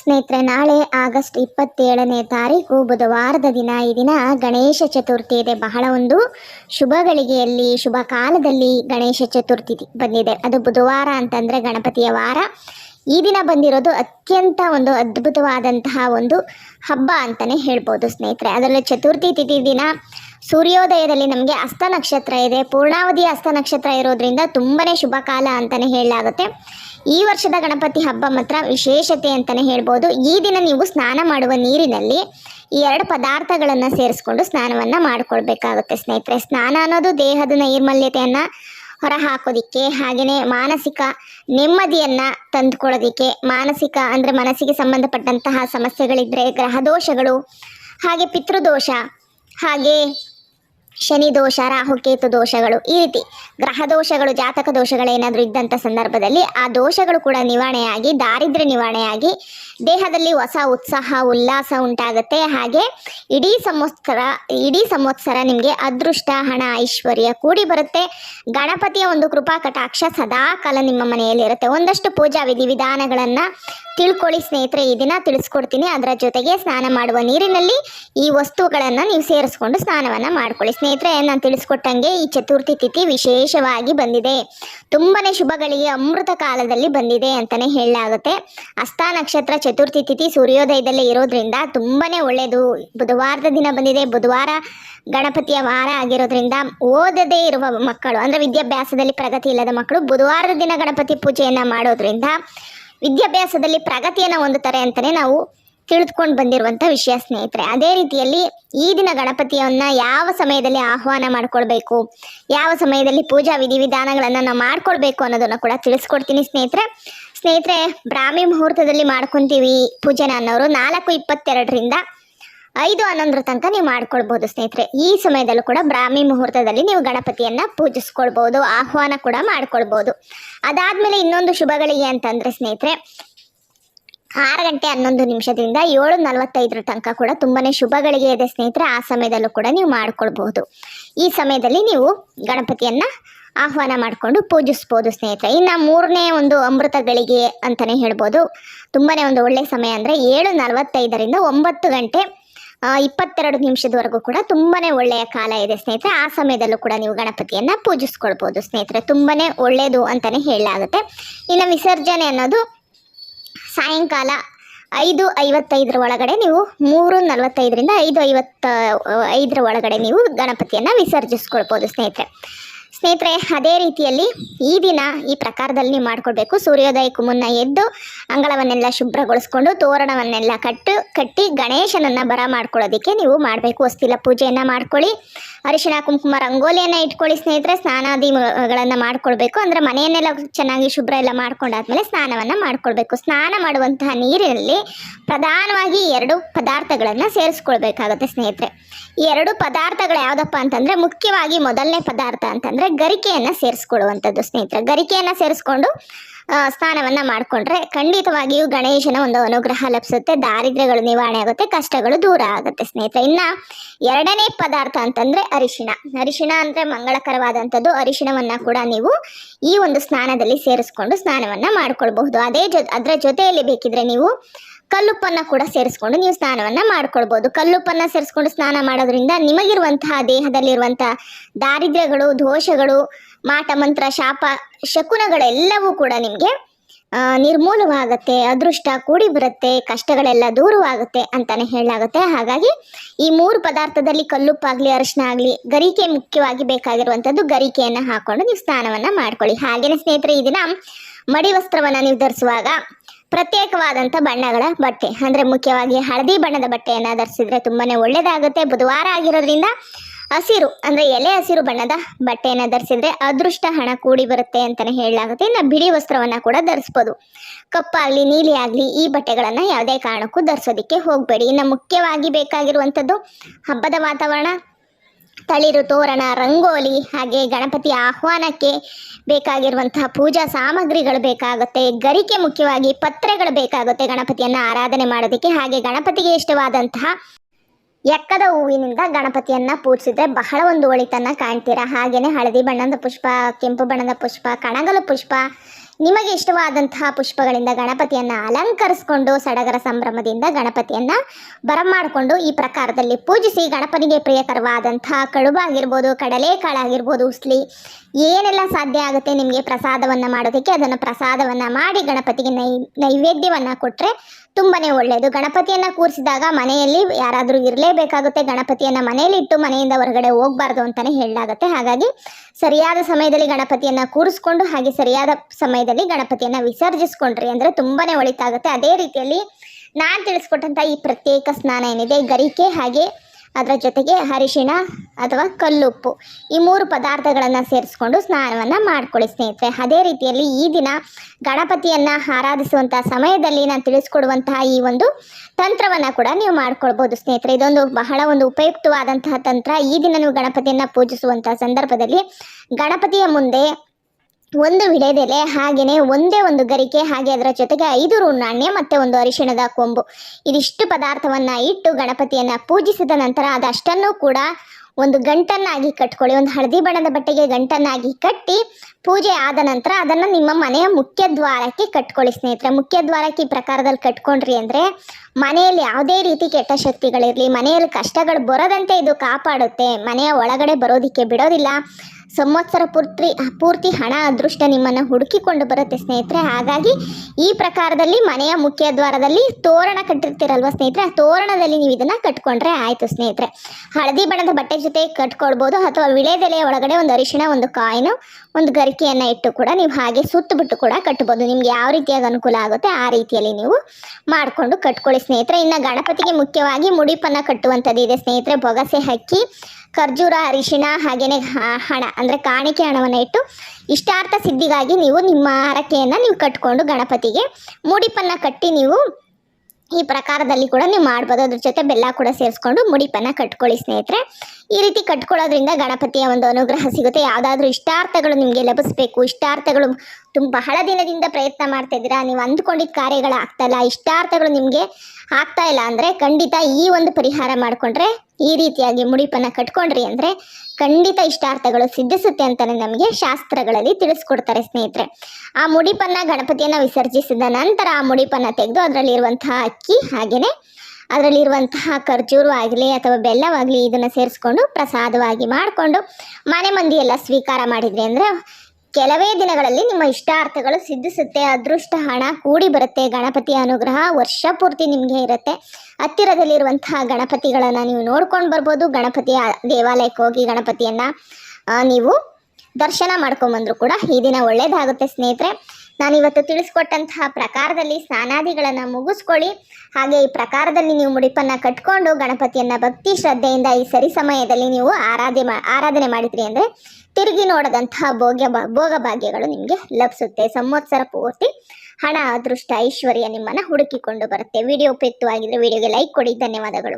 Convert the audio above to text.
ಸ್ನೇಹಿತರೆ, ನಾಳೆ ಆಗಸ್ಟ್ ಇಪ್ಪತ್ತೇಳನೇ ತಾರೀಕು ಬುಧವಾರದ ದಿನ. ಈ ದಿನ ಗಣೇಶ ಚತುರ್ಥಿ ಇದೆ. ಬಹಳ ಒಂದು ಶುಭ ಗಳಿಗೆಯಲ್ಲಿ, ಶುಭ ಕಾಲದಲ್ಲಿ ಗಣೇಶ ಚತುರ್ಥಿ ಬಂದಿದೆ. ಅದು ಬುಧವಾರ ಅಂತಂದರೆ ಗಣಪತಿಯ ವಾರ. ಈ ದಿನ ಬಂದಿರೋದು ಅತ್ಯಂತ ಒಂದು ಅದ್ಭುತವಾದಂತಹ ಒಂದು ಹಬ್ಬ ಅಂತಲೇ ಹೇಳ್ಬೋದು ಸ್ನೇಹಿತರೆ. ಅದರಲ್ಲೂ ಚತುರ್ಥಿ ತಿಥಿ ದಿನ ಸೂರ್ಯೋದಯದಲ್ಲಿ ನಮಗೆ ಹಸ್ತ ನಕ್ಷತ್ರ ಇದೆ. ಪೂರ್ಣಾವಧಿ ಹಸ್ತ ನಕ್ಷತ್ರ ಇರೋದ್ರಿಂದ ತುಂಬನೇ ಶುಭ ಕಾಲ ಅಂತಲೇ ಹೇಳಲಾಗುತ್ತೆ. ಈ ವರ್ಷದ ಗಣಪತಿ ಹಬ್ಬ ಮಾತ್ರ ವಿಶೇಷತೆ ಅಂತಲೇ ಹೇಳ್ಬೋದು. ಈ ದಿನ ನೀವು ಸ್ನಾನ ಮಾಡುವ ನೀರಿನಲ್ಲಿ ಈ ಎರಡು ಪದಾರ್ಥಗಳನ್ನು ಸೇರಿಸ್ಕೊಂಡು ಸ್ನಾನವನ್ನು ಮಾಡಿಕೊಳ್ಬೇಕಾಗುತ್ತೆ ಸ್ನೇಹಿತರೆ. ಸ್ನಾನ ಅನ್ನೋದು ದೇಹದ ನೈರ್ಮಲ್ಯತೆಯನ್ನು ಹೊರ ಹಾಕೋದಿಕ್ಕೆ ಹಾಗೆಯೇ ಮಾನಸಿಕ ನೆಮ್ಮದಿಯನ್ನು ತಂದುಕೊಳ್ಳೋದಿಕ್ಕೆ, ಮಾನಸಿಕ ಅಂದರೆ ಮನಸ್ಸಿಗೆ ಸಂಬಂಧಪಟ್ಟಂತಹ ಸಮಸ್ಯೆಗಳಿದ್ದರೆ ಗ್ರಹದೋಷಗಳು, ಹಾಗೆ ಪಿತೃದೋಷ, ಹಾಗೆ ಶನಿ ದೋಷ ರಾಹುಕೇತು ದೋಷಗಳು ಈ ರೀತಿ ಗ್ರಹ ದೋಷಗಳು, ಜಾತಕ ದೋಷಗಳೇನಾದರೂ ಇದ್ದಂಥ ಸಂದರ್ಭದಲ್ಲಿ ಆ ದೋಷಗಳು ಕೂಡ ನಿವಾರಣೆಯಾಗಿ, ದಾರಿದ್ರ್ಯ ನಿವಾರಣೆಯಾಗಿ ದೇಹದಲ್ಲಿ ಹೊಸ ಉತ್ಸಾಹ, ಉಲ್ಲಾಸ ಉಂಟಾಗುತ್ತೆ. ಹಾಗೆ ಇಡೀ ಸಂವತ್ಸರ ಇಡೀ ಸಂವತ್ಸರ ನಿಮಗೆ ಅದೃಷ್ಟ, ಹಣ, ಐಶ್ವರ್ಯ ಕೂಡಿ ಬರುತ್ತೆ. ಗಣಪತಿಯ ಒಂದು ಕೃಪಾ ಕಟಾಕ್ಷ ಸದಾ ಕಾಲ ನಿಮ್ಮ ಮನೆಯಲ್ಲಿ ಇರುತ್ತೆ. ಒಂದಷ್ಟು ಪೂಜಾ ವಿಧಿವಿಧಾನಗಳನ್ನು ತಿಳ್ಕೊಳ್ಳಿ ಸ್ನೇಹಿತರೆ. ಈ ದಿನ ತಿಳಿಸ್ಕೊಡ್ತೀನಿ. ಅದರ ಜೊತೆಗೆ ಸ್ನಾನ ಮಾಡುವ ನೀರಿನಲ್ಲಿ ಈ ವಸ್ತುಗಳನ್ನು ನೀವು ಸೇರಿಸ್ಕೊಂಡು ಸ್ನಾನವನ್ನು ಮಾಡ್ಕೊಳ್ಳಿ. ಸ್ನೇಹಿತರೆ, ನಾನು ತಿಳಿಸ್ಕೊಟ್ಟಂಗೆ ಈ ಚತುರ್ಥಿ ತಿಥಿ ವಿಶೇಷವಾಗಿ ಬಂದಿದೆ. ತುಂಬನೇ ಶುಭಗಳಿಗೆ ಅಮೃತ ಕಾಲದಲ್ಲಿ ಬಂದಿದೆ ಅಂತಲೇ ಹೇಳಲಾಗುತ್ತೆ. ಹಸ್ತ ನಕ್ಷತ್ರ ಚತುರ್ಥಿ ತಿಥಿ ಸೂರ್ಯೋದಯದಲ್ಲೇ ಇರೋದ್ರಿಂದ ತುಂಬನೇ ಒಳ್ಳೆಯದು ಬುಧವಾರದ ದಿನ ಬಂದಿದೆ. ಬುಧವಾರ ಗಣಪತಿಯ ವಾರ ಆಗಿರೋದ್ರಿಂದ ಓದದೇ ಇರುವ ಮಕ್ಕಳು, ಅಂದರೆ ವಿದ್ಯಾಭ್ಯಾಸದಲ್ಲಿ ಪ್ರಗತಿ ಇಲ್ಲದ ಮಕ್ಕಳು ಬುಧವಾರದ ದಿನ ಗಣಪತಿ ಪೂಜೆಯನ್ನು ಮಾಡೋದ್ರಿಂದ ವಿದ್ಯಾಭ್ಯಾಸದಲ್ಲಿ ಪ್ರಗತಿಯನ್ನು ಹೊಂದುತ್ತಾರೆ ಅಂತಲೇ ನಾವು ತಿಳಿದುಕೊಂಡು ಬಂದಿರುವಂಥ ವಿಷಯ, ಸ್ನೇಹಿತರೆ. ಅದೇ ರೀತಿಯಲ್ಲಿ ಈ ದಿನ ಗಣಪತಿಯನ್ನು ಯಾವ ಸಮಯದಲ್ಲಿ ಆಹ್ವಾನ ಮಾಡ್ಕೊಳ್ಬೇಕು, ಯಾವ ಸಮಯದಲ್ಲಿ ಪೂಜಾ ವಿಧಿವಿಧಾನಗಳನ್ನು ನಾವು ಮಾಡ್ಕೊಳ್ಬೇಕು ಅನ್ನೋದನ್ನು ಕೂಡ ತಿಳಿಸ್ಕೊಡ್ತೀನಿ, ಸ್ನೇಹಿತರೆ. ಸ್ನೇಹಿತರೆ, ಬ್ರಾಹ್ಮಿ ಮುಹೂರ್ತದಲ್ಲಿ ಮಾಡ್ಕೊತೀವಿ ಪೂಜೆನ ಅನ್ನೋರು ನಾಲ್ಕು ಇಪ್ಪತ್ತೆರಡರಿಂದ ಐದು ಹನ್ನೊಂದರ ತನಕ ನೀವು ಮಾಡ್ಕೊಳ್ಬೋದು, ಸ್ನೇಹಿತರೆ. ಈ ಸಮಯದಲ್ಲೂ ಕೂಡ ಬ್ರಾಹ್ಮಿ ಮುಹೂರ್ತದಲ್ಲಿ ನೀವು ಗಣಪತಿಯನ್ನು ಪೂಜಿಸ್ಕೊಳ್ಬೋದು, ಆಹ್ವಾನ ಕೂಡ ಮಾಡ್ಕೊಳ್ಬೋದು. ಅದಾದಮೇಲೆ ಇನ್ನೊಂದು ಶುಭಗಳಿಗೆ ಅಂತಂದರೆ, ಸ್ನೇಹಿತರೆ ಆರು ಗಂಟೆ ಹನ್ನೊಂದು ನಿಮಿಷದಿಂದ ಏಳು ನಲವತ್ತೈದರ ತನಕ ಕೂಡ ತುಂಬನೇ ಶುಭಗಳಿಗೆ ಇದೆ ಸ್ನೇಹಿತರೆ. ಆ ಸಮಯದಲ್ಲೂ ಕೂಡ ನೀವು ಮಾಡ್ಕೊಳ್ಬಹುದು. ಈ ಸಮಯದಲ್ಲಿ ನೀವು ಗಣಪತಿಯನ್ನು ಆಹ್ವಾನ ಮಾಡಿಕೊಂಡು ಪೂಜಿಸ್ಬೋದು ಸ್ನೇಹಿತರೆ. ಇನ್ನು ಮೂರನೇ ಒಂದು ಅಮೃತ ಗಳಿಗೆ ಅಂತಲೇ ಹೇಳ್ಬೋದು. ತುಂಬನೇ ಒಂದು ಒಳ್ಳೆಯ ಸಮಯ ಅಂದರೆ ಏಳು ನಲವತ್ತೈದರಿಂದ ಒಂಬತ್ತು ಗಂಟೆ ಇಪ್ಪತ್ತೆರಡು ನಿಮಿಷದವರೆಗೂ ಕೂಡ ತುಂಬನೇ ಒಳ್ಳೆಯ ಕಾಲ ಇದೆ ಸ್ನೇಹಿತರೆ. ಆ ಸಮಯದಲ್ಲೂ ಕೂಡ ನೀವು ಗಣಪತಿಯನ್ನು ಪೂಜಿಸ್ಕೊಳ್ಬೋದು ಸ್ನೇಹಿತರೆ. ತುಂಬನೇ ಒಳ್ಳೆಯದು ಅಂತಲೇ ಹೇಳಲಾಗುತ್ತೆ. ಇನ್ನು ವಿಸರ್ಜನೆ ಅನ್ನೋದು ಸಾಯಂಕಾಲ ಐದು ಐವತ್ತೈದರ ಒಳಗಡೆ ನೀವು ಮೂರು ನಲವತ್ತೈದರಿಂದ ಐದು ಐವತ್ತ, ಐದರ ಒಳಗಡೆ ನೀವು ಗಣಪತಿಯನ್ನು ವಿಸರ್ಜಿಸ್ಕೊಳ್ಬೋದು ಸ್ನೇಹಿತರೆ. ಸ್ನೇಹಿತರೆ, ಅದೇ ರೀತಿಯಲ್ಲಿ ಈ ದಿನ ಈ ಪ್ರಕಾರದಲ್ಲಿ ನೀವು ಮಾಡ್ಕೊಳ್ಬೇಕು ಸೂರ್ಯೋದಯಕ್ಕೂ ಮುನ್ನ ಎದ್ದು ಅಂಗಳವನ್ನೆಲ್ಲ ಶುಭ್ರಗೊಳಿಸ್ಕೊಂಡು ತೋರಣವನ್ನೆಲ್ಲ ಕಟ್ಟು, ಕಟ್ಟಿ ಗಣೇಶನನ್ನು ಬರ ಮಾಡ್ಕೊಳ್ಳೋದಕ್ಕೆ ನೀವು ಮಾಡಬೇಕು. ಹೊಸ್ತಿಲ ಪೂಜೆಯನ್ನು ಮಾಡ್ಕೊಳ್ಳಿ. ಅರಿಶಿನ ಕುಂಕುಮ, ರಂಗೋಲಿಯನ್ನು ಇಟ್ಕೊಳ್ಳಿ ಸ್ನೇಹಿತರೆ. ಸ್ನಾನಾದಿಗಳನ್ನು ಮಾಡ್ಕೊಳ್ಬೇಕು. ಅಂದರೆ ಮನೆಯನ್ನೆಲ್ಲ ಚೆನ್ನಾಗಿ ಶುಭ್ರ ಎಲ್ಲ ಮಾಡ್ಕೊಂಡಾದ್ಮೇಲೆ ಸ್ನಾನವನ್ನು ಮಾಡ್ಕೊಳ್ಬೇಕು. ಸ್ನಾನ ಮಾಡುವಂತಹ ನೀರಿನಲ್ಲಿ ಪ್ರಧಾನವಾಗಿ ಎರಡು ಪದಾರ್ಥಗಳನ್ನು ಸೇರಿಸ್ಕೊಳ್ಬೇಕಾಗುತ್ತೆ ಸ್ನೇಹಿತರೆ. ಎರಡು ಪದಾರ್ಥಗಳು ಯಾವುದಪ್ಪ ಅಂತಂದರೆ ಮುಖ್ಯವಾಗಿ ಮೊದಲನೇ ಪದಾರ್ಥ ಅಂತಂದರೆ ಗರಿಕೆಯನ್ನು ಸೇರಿಸ್ಕೊಳ್ಳುವಂಥದ್ದು ಸ್ನೇಹಿತರೆ. ಗರಿಕೆಯನ್ನು ಸೇರಿಸ್ಕೊಂಡು ಸ್ನಾನವನ್ನು ಮಾಡಿಕೊಂಡ್ರೆ ಖಂಡಿತವಾಗಿಯೂ ಗಣೇಶನ ಒಂದು ಅನುಗ್ರಹ ಲಭಿಸುತ್ತೆ, ದಾರಿದ್ರ್ಯಗಳು ನಿವಾರಣೆ ಆಗುತ್ತೆ, ಕಷ್ಟಗಳು ದೂರ ಆಗುತ್ತೆ, ಸ್ನೇಹಿತರೆ. ಇನ್ನು ಎರಡನೇ ಪದಾರ್ಥ ಅಂತಂದರೆ ಅರಿಶಿಣ. ಅರಿಶಿಣ ಅಂದರೆ ಮಂಗಳಕರವಾದಂಥದ್ದು. ಅರಿಶಿಣವನ್ನು ಕೂಡ ನೀವು ಈ ಒಂದು ಸ್ನಾನದಲ್ಲಿ ಸೇರಿಸ್ಕೊಂಡು ಸ್ನಾನವನ್ನು ಮಾಡ್ಕೊಳ್ಬಹುದು. ಅದೇ ಜೊ, ಅದರ ಜೊತೆಯಲ್ಲಿ ಬೇಕಿದ್ರೆ ನೀವು ಕಲ್ಲುಪ್ಪನ್ನು ಕೂಡ ಸೇರಿಸ್ಕೊಂಡು ನೀವು ಸ್ನಾನವನ್ನ ಮಾಡ್ಕೊಳ್ಬೋದು. ಕಲ್ಲುಪ್ಪನ್ನ ಸೇರಿಸ್ಕೊಂಡು ಸ್ನಾನ ಮಾಡೋದ್ರಿಂದ ನಿಮಗಿರುವಂತಹ ದೇಹದಲ್ಲಿರುವಂತಹ ದಾರಿದ್ರ್ಯಗಳು, ದೋಷಗಳು ಮಾಟ ಮಂತ್ರ ಶಾಪ, ಶಕುನಗಳೆಲ್ಲವೂ ಕೂಡ ನಿಮಗೆ ನಿರ್ಮೂಲವಾಗುತ್ತೆ, ಅದೃಷ್ಟ ಕೂಡಿ ಬರುತ್ತೆ, ಕಷ್ಟಗಳೆಲ್ಲ ದೂರವಾಗುತ್ತೆ ಅಂತಾನೆ ಹೇಳಲಾಗುತ್ತೆ. ಹಾಗಾಗಿ ಈ ಮೂರು ಪದಾರ್ಥದಲ್ಲಿ ಕಲ್ಲುಪ್ಪಾಗಲಿ ಅರಿಶಿನ ಆಗಲಿ, ಗರಿಕೆ ಮುಖ್ಯವಾಗಿ ಬೇಕಾಗಿರುವಂಥದ್ದು ಗರಿಕೆಯನ್ನು ಹಾಕೊಂಡು ನೀವು ಸ್ನಾನವನ್ನು ಮಾಡ್ಕೊಳ್ಳಿ. ಹಾಗೆಯೇ ಸ್ನೇಹಿತರೆ, ಈ ದಿನ ಮಡಿ ವಸ್ತ್ರವನ್ನು ನೀವು ಧರಿಸುವಾಗ ಪ್ರತ್ಯೇಕವಾದಂಥ ಬಣ್ಣಗಳ ಬಟ್ಟೆ. ಅಂದರೆ ಮುಖ್ಯವಾಗಿ ಹಳದಿ ಬಣ್ಣದ ಬಟ್ಟೆಯನ್ನು ಧರಿಸಿದರೆ ತುಂಬಾ ಒಳ್ಳೆಯದಾಗುತ್ತೆ. ಬುಧವಾರ ಆಗಿರೋದ್ರಿಂದ ಹಸಿರು, ಅಂದರೆ ಎಲೆ ಹಸಿರು ಬಣ್ಣದ ಬಟ್ಟೆಯನ್ನು ಧರಿಸಿದರೆ ಅದೃಷ್ಟ ಹಣ ಕೂಡಿ ಬರುತ್ತೆ ಅಂತಲೇ ಹೇಳಲಾಗುತ್ತೆ. ಇನ್ನು ಬಿಳಿ ವಸ್ತ್ರವನ್ನು ಕೂಡ ಧರಿಸ್ಬೋದು. ಕಪ್ಪಾಗಲಿ ನೀಲಿ ಆಗಲಿ ಈ ಬಟ್ಟೆಗಳನ್ನು ಯಾವುದೇ ಕಾರಣಕ್ಕೂ ಧರಿಸೋದಕ್ಕೆ ಹೋಗಬೇಡಿ. ಇನ್ನು ಮುಖ್ಯವಾಗಿ ಬೇಕಾಗಿರುವಂಥದ್ದು ಹಬ್ಬದ ವಾತಾವರಣ ತಳಿರು ತೋರಣ, ರಂಗೋಲಿ ಹಾಗೆ ಗಣಪತಿ ಆಹ್ವಾನಕ್ಕೆ ಬೇಕಾಗಿರುವಂತಹ ಪೂಜಾ ಸಾಮಗ್ರಿಗಳು ಬೇಕಾಗುತ್ತೆ. ಗರಿಕೆ ಮುಖ್ಯವಾಗಿ ಪತ್ರೆಗಳು ಬೇಕಾಗುತ್ತೆ ಗಣಪತಿಯನ್ನು ಆರಾಧನೆ ಮಾಡೋದಕ್ಕೆ. ಹಾಗೆ ಗಣಪತಿಗೆ ಇಷ್ಟವಾದಂತಹ ಎಕ್ಕದ ಹೂವಿನಿಂದ ಗಣಪತಿಯನ್ನ ಪೂಜಿಸಿದ್ರೆ ಬಹಳ ಒಂದು ಒಳಿತನ್ನ ಕಾಣ್ತೀರಾ. ಹಾಗೇನೆ ಹಳದಿ ಬಣ್ಣದ ಪುಷ್ಪ, ಕೆಂಪು ಬಣ್ಣದ ಪುಷ್ಪ, ಕಣಗಲು ಪುಷ್ಪ ನಿಮಗೆ ಇಷ್ಟವಾದಂತಹ ಪುಷ್ಪಗಳಿಂದ ಗಣಪತಿಯನ್ನು ಅಲಂಕರಿಸಿಕೊಂಡು ಸಡಗರ ಸಂಭ್ರಮದಿಂದ ಗಣಪತಿಯನ್ನು ಬರಮಾಡಿಕೊಂಡು ಈ ಪ್ರಕಾರದಲ್ಲಿ ಪೂಜಿಸಿ ಗಣಪನಿಗೆ ಪ್ರಿಯಕರವಾದಂತಹ ಕಡುಬಾಗಿರ್ಬೋದು, ಕಡಲೆಕಾಳಾಗಿರ್ಬೋದು, ಉಸ್ಲಿ ಏನೆಲ್ಲ ಸಾಧ್ಯ ಆಗುತ್ತೆ ನಿಮಗೆ ಪ್ರಸಾದವನ್ನು ಮಾಡೋದಕ್ಕೆ, ಅದನ್ನು ಪ್ರಸಾದವನ್ನು ಮಾಡಿ ಗಣಪತಿಗೆ ನೈ ನೈವೇದ್ಯವನ್ನು ಕೊಟ್ಟರೆ ತುಂಬನೇ ಒಳ್ಳೆಯದು ಗಣಪತಿಯನ್ನು ಕೂರಿಸಿದಾಗ ಮನೆಯಲ್ಲಿ ಯಾರಾದರೂ ಇರಲೇಬೇಕಾಗುತ್ತೆ. ಗಣಪತಿಯನ್ನು ಮನೆಯಲ್ಲಿ ಇಟ್ಟು ಮನೆಯಿಂದ ಹೊರಗಡೆ ಹೋಗಬಾರ್ದು ಅಂತಲೇ ಹೇಳಲಾಗುತ್ತೆ. ಹಾಗಾಗಿ ಸರಿಯಾದ ಸಮಯದಲ್ಲಿ ಗಣಪತಿಯನ್ನು ಕೂರಿಸ್ಕೊಂಡು ಹಾಗೆ ಸರಿಯಾದ ಸಮಯದಲ್ಲಿ ಗಣಪತಿಯನ್ನು ವಿಸರ್ಜಿಸ್ಕೊಂಡ್ರಿ ಅಂದರೆ ತುಂಬನೇ ಒಳಿತಾಗುತ್ತೆ. ಅದೇ ರೀತಿಯಲ್ಲಿ ನಾನು ತಿಳಿಸ್ಕೊಟ್ಟಂಥ ಈ ಪ್ರತ್ಯೇಕ ಸ್ನಾನ ಏನಿದೆ, ಗರಿಕೆ ಹಾಗೆ ಅದರ ಜೊತೆಗೆ ಅರಿಶಿಣ ಅಥವಾ ಕಲ್ಲುಪ್ಪು. ಈ ಮೂರು ಪದಾರ್ಥಗಳನ್ನು ಸೇರಿಸ್ಕೊಂಡು ಸ್ನಾನವನ್ನು ಮಾಡ್ಕೊಳ್ಳಿ ಸ್ನೇಹಿತರೆ. ಅದೇ ರೀತಿಯಲ್ಲಿ ಈ ದಿನ ಗಣಪತಿಯನ್ನು ಆರಾಧಿಸುವಂಥ ಸಮಯದಲ್ಲಿ ನಾನು ತಿಳಿಸ್ಕೊಡುವಂತಹ ಈ ಒಂದು ತಂತ್ರವನ್ನು ಕೂಡ ನೀವು ಮಾಡ್ಕೊಳ್ಬೋದು ಸ್ನೇಹಿತರೆ. ಇದೊಂದು ಬಹಳ ಒಂದು ಉಪಯುಕ್ತವಾದಂತಹ ತಂತ್ರ. ಈ ದಿನ ನೀವು ಗಣಪತಿಯನ್ನು ಪೂಜಿಸುವಂತಹ ಸಂದರ್ಭದಲ್ಲಿ ಗಣಪತಿಯ ಮುಂದೆ ಒಂದು ವಿಳೆದೆಲೆ ಹಾಗೆಯೇ ಒಂದೇ ಒಂದು ಗರಿಕೆ, ಹಾಗೆ ಅದರ ಜೊತೆಗೆ ಐದು ಋಣಾಣ್ಯ ಮತ್ತು ಒಂದು ಅರಿಶಿಣದ ಕೊಂಬು. ಇದಿಷ್ಟು ಪದಾರ್ಥವನ್ನು ಇಟ್ಟು ಗಣಪತಿಯನ್ನು ಪೂಜಿಸಿದ ನಂತರ ಅದಷ್ಟನ್ನು ಕೂಡ ಒಂದು ಗಂಟನ್ನಾಗಿ ಕಟ್ಕೊಳ್ಳಿ. ಒಂದು ಹಳದಿ ಬಣ್ಣದ ಬಟ್ಟೆಗೆ ಗಂಟನ್ನಾಗಿ ಕಟ್ಟಿ ಪೂಜೆ ಆದ ನಂತರ ಅದನ್ನು ನಿಮ್ಮ ಮನೆಯ ಮುಖ್ಯ ದ್ವಾರಕ್ಕೆ ಕಟ್ಕೊಳ್ಳಿ ಸ್ನೇಹಿತರೆ. ಮುಖ್ಯ ದ್ವಾರಕ್ಕೆ ಪ್ರಕಾರದಲ್ಲಿ ಕಟ್ಕೊಂಡ್ರಿ ಅಂದರೆ ಮನೆಯಲ್ಲಿ ಯಾವುದೇ ರೀತಿ ಕೆಟ್ಟ ಶಕ್ತಿಗಳಿರಲಿ, ಮನೆಯಲ್ಲಿ ಕಷ್ಟಗಳು ಬರದಂತೆ ಇದು ಕಾಪಾಡುತ್ತೆ, ಮನೆಯ ಒಳಗಡೆ ಬರೋದಕ್ಕೆ ಬಿಡೋದಿಲ್ಲ. ಸಂವತ್ಸರ ಪೂರ್ತಿ ಪೂರ್ತಿ ಹಣ ಅದೃಷ್ಟ ನಿಮ್ಮನ್ನು ಹುಡುಕಿಕೊಂಡು ಬರುತ್ತೆ ಸ್ನೇಹಿತರೆ. ಹಾಗಾಗಿ ಈ ಪ್ರಕಾರದಲ್ಲಿ ಮನೆಯ ಮುಖ್ಯ ದ್ವಾರದಲ್ಲಿ ತೋರಣ ಕಟ್ಟಿರ್ತೀರಲ್ವ ಸ್ನೇಹಿತರೆ, ಆ ತೋರಣದಲ್ಲಿ ನೀವು ಇದನ್ನು ಕಟ್ಕೊಂಡ್ರೆ ಆಯಿತು ಸ್ನೇಹಿತರೆ. ಹಳದಿ ಬಣ್ಣದ ಬಟ್ಟೆ ಜೊತೆ ಕಟ್ಕೊಳ್ಬೋದು ಅಥವಾ ವಿಳೆದೆಲೆಯ ಒಳಗಡೆ ಒಂದು ಅರಿಶಿಣ, ಒಂದು ಕಾಯಿನು, ಒಂದು ಗರಿಕೆಯನ್ನು ಇಟ್ಟು ಕೂಡ ನೀವು ಹಾಗೆ ಸುತ್ತಬಿಟ್ಟು ಕೂಡ ಕಟ್ಬೋದು. ನಿಮ್ಗೆ ಯಾವ ರೀತಿಯಾಗಿ ಅನುಕೂಲ ಆಗುತ್ತೆ ಆ ರೀತಿಯಲ್ಲಿ ನೀವು ಮಾಡಿಕೊಂಡು ಕಟ್ಕೊಳ್ಳಿ ಸ್ನೇಹಿತರೆ. ಇನ್ನು ಗಣಪತಿಗೆ ಮುಖ್ಯವಾಗಿ ಮುಡಿಪನ್ನು ಕಟ್ಟುವಂಥದ್ದು ಇದೆ ಸ್ನೇಹಿತರೆ. ಬೊಗಸೆ ಹಕ್ಕಿ, ಖರ್ಜೂರ, ಅರಿಶಿಣ ಹಾಗೆಯೇ ಹಣ. ಅಂದರೆ ಕಾಣಿಕೆ ಹಣವನ್ನು ಇಟ್ಟು ಇಷ್ಟಾರ್ಥ ಸಿದ್ಧಿಗಾಗಿ ನೀವು ನಿಮ್ಮ ಹರಕೆಯನ್ನು ನೀವು ಕಟ್ಕೊಂಡು ಗಣಪತಿಗೆ ಮುಡಿಪನ್ನು ಕಟ್ಟಿ ನೀವು ಈ ಪ್ರಕಾರದಲ್ಲಿ ಕೂಡ ನೀವು ಮಾಡ್ಬೋದು. ಅದ್ರ ಜೊತೆ ಬೆಲ್ಲ ಕೂಡ ಸೇರಿಸ್ಕೊಂಡು ಮುಡಿಪನ್ನು ಕಟ್ಕೊಳ್ಳಿ ಸ್ನೇಹಿತರೆ. ಈ ರೀತಿ ಕಟ್ಕೊಳ್ಳೋದ್ರಿಂದ ಗಣಪತಿಯ ಒಂದು ಅನುಗ್ರಹ ಸಿಗುತ್ತೆ. ಯಾವುದಾದ್ರೂ ಇಷ್ಟಾರ್ಥಗಳು ನಿಮಗೆ ಲಭಿಸಬೇಕು. ಇಷ್ಟಾರ್ಥಗಳು ತುಂಬ ಬಹಳ ದಿನದಿಂದ ಪ್ರಯತ್ನ ಮಾಡ್ತಾ ಇದ್ದೀರಾ? ನೀವು ಅಂದ್ಕೊಂಡಿದ್ದ ಕಾರ್ಯಗಳು ಆಗ್ತಾ ಇಷ್ಟಾರ್ಥಗಳು ನಿಮಗೆ ಆಗ್ತಾ ಇಲ್ಲ ಅಂದರೆ ಖಂಡಿತ ಈ ಒಂದು ಪರಿಹಾರ ಮಾಡಿಕೊಂಡ್ರೆ ಈ ರೀತಿಯಾಗಿ ಮುಡಿಪನ್ನು ಕಟ್ಕೊಂಡ್ರಿ ಅಂದರೆ ಖಂಡಿತ ಇಷ್ಟಾರ್ಥಗಳು ಸಿದ್ಧಿಸುತ್ತೆ ಅಂತಲೇ ನಮಗೆ ಶಾಸ್ತ್ರಗಳಲ್ಲಿ ತಿಳಿಸ್ಕೊಡ್ತಾರೆ ಸ್ನೇಹಿತರೆ. ಆ ಮುಡಿಪನ್ನು ಗಣಪತಿಯನ್ನು ವಿಸರ್ಜಿಸಿದ ನಂತರ ಆ ಮುಡಿಪನ್ನು ತೆಗೆದು ಅದರಲ್ಲಿರುವಂತಹ ಅಕ್ಕಿ ಹಾಗೆಯೇ ಅದರಲ್ಲಿರುವಂತಹ ಖರ್ಜೂರು ಆಗಲಿ ಅಥವಾ ಬೆಲ್ಲವಾಗಲಿ ಇದನ್ನು ಸೇರಿಸ್ಕೊಂಡು ಪ್ರಸಾದವಾಗಿ ಮಾಡಿಕೊಂಡು ಮನೆ ಮಂದಿಯೆಲ್ಲ ಸ್ವೀಕಾರ ಮಾಡಿದ್ರಿ ಅಂದರೆ ಕೆಲವೇ ದಿನಗಳಲ್ಲಿ ನಿಮ್ಮ ಇಷ್ಟಾರ್ಥಗಳು ಸಿದ್ಧಿಸುತ್ತೆ, ಅದೃಷ್ಟ ಹಣ ಕೂಡಿ ಬರುತ್ತೆ, ಗಣಪತಿ ಅನುಗ್ರಹ ವರ್ಷ ಪೂರ್ತಿ ನಿಮಗೆ ಇರುತ್ತೆ. ಹತ್ತಿರದಲ್ಲಿರುವಂತಹ ಗಣಪತಿಗಳನ್ನು ನೀವು ನೋಡ್ಕೊಂಡು ಬರ್ಬೋದು, ಗಣಪತಿಯ ದೇವಾಲಯಕ್ಕೆ ಹೋಗಿ ಗಣಪತಿಯನ್ನು ನೀವು ದರ್ಶನ ಮಾಡ್ಕೊಂಬಂದ್ರು ಕೂಡ ಈ ದಿನ ಒಳ್ಳೆಯದಾಗುತ್ತೆ ಸ್ನೇಹಿತರೆ. ನಾನಿವತ್ತು ತಿಳಿಸ್ಕೊಟ್ಟಂತಹ ಪ್ರಕಾರದಲ್ಲಿ ಸ್ನಾನಾದಿಗಳನ್ನು ಮುಗಿಸ್ಕೊಳ್ಳಿ. ಹಾಗೆ ಈ ಪ್ರಕಾರದಲ್ಲಿ ನೀವು ಮುಡಿಪನ್ನು ಕಟ್ಕೊಂಡು ಗಣಪತಿಯನ್ನು ಭಕ್ತಿ ಶ್ರದ್ಧೆಯಿಂದ ಈ ಸರಿ ಸಮಯದಲ್ಲಿ ನೀವು ಆರಾಧನೆ ಆರಾಧನೆ ಮಾಡಿದ್ರಿ ಅಂದರೆ ತಿರುಗಿ ನೋಡದಂತಹ ಭೋಗ್ಯ ಭೋಗ ಭಾಗ್ಯಗಳು ನಿಮಗೆ ಲಭಿಸುತ್ತೆ. ಸಂವತ್ಸರ ಪೂರ್ತಿ ಹಣ, ಅದೃಷ್ಟ, ಐಶ್ವರ್ಯ ನಿಮ್ಮನ್ನು ಹುಡುಕಿಕೊಂಡು ಬರುತ್ತೆ. ವಿಡಿಯೋ ಉಪಯುಕ್ತವಾಗಿದ್ದರೆ ವಿಡಿಯೋಗೆ ಲೈಕ್ ಕೊಡಿ. ಧನ್ಯವಾದಗಳು.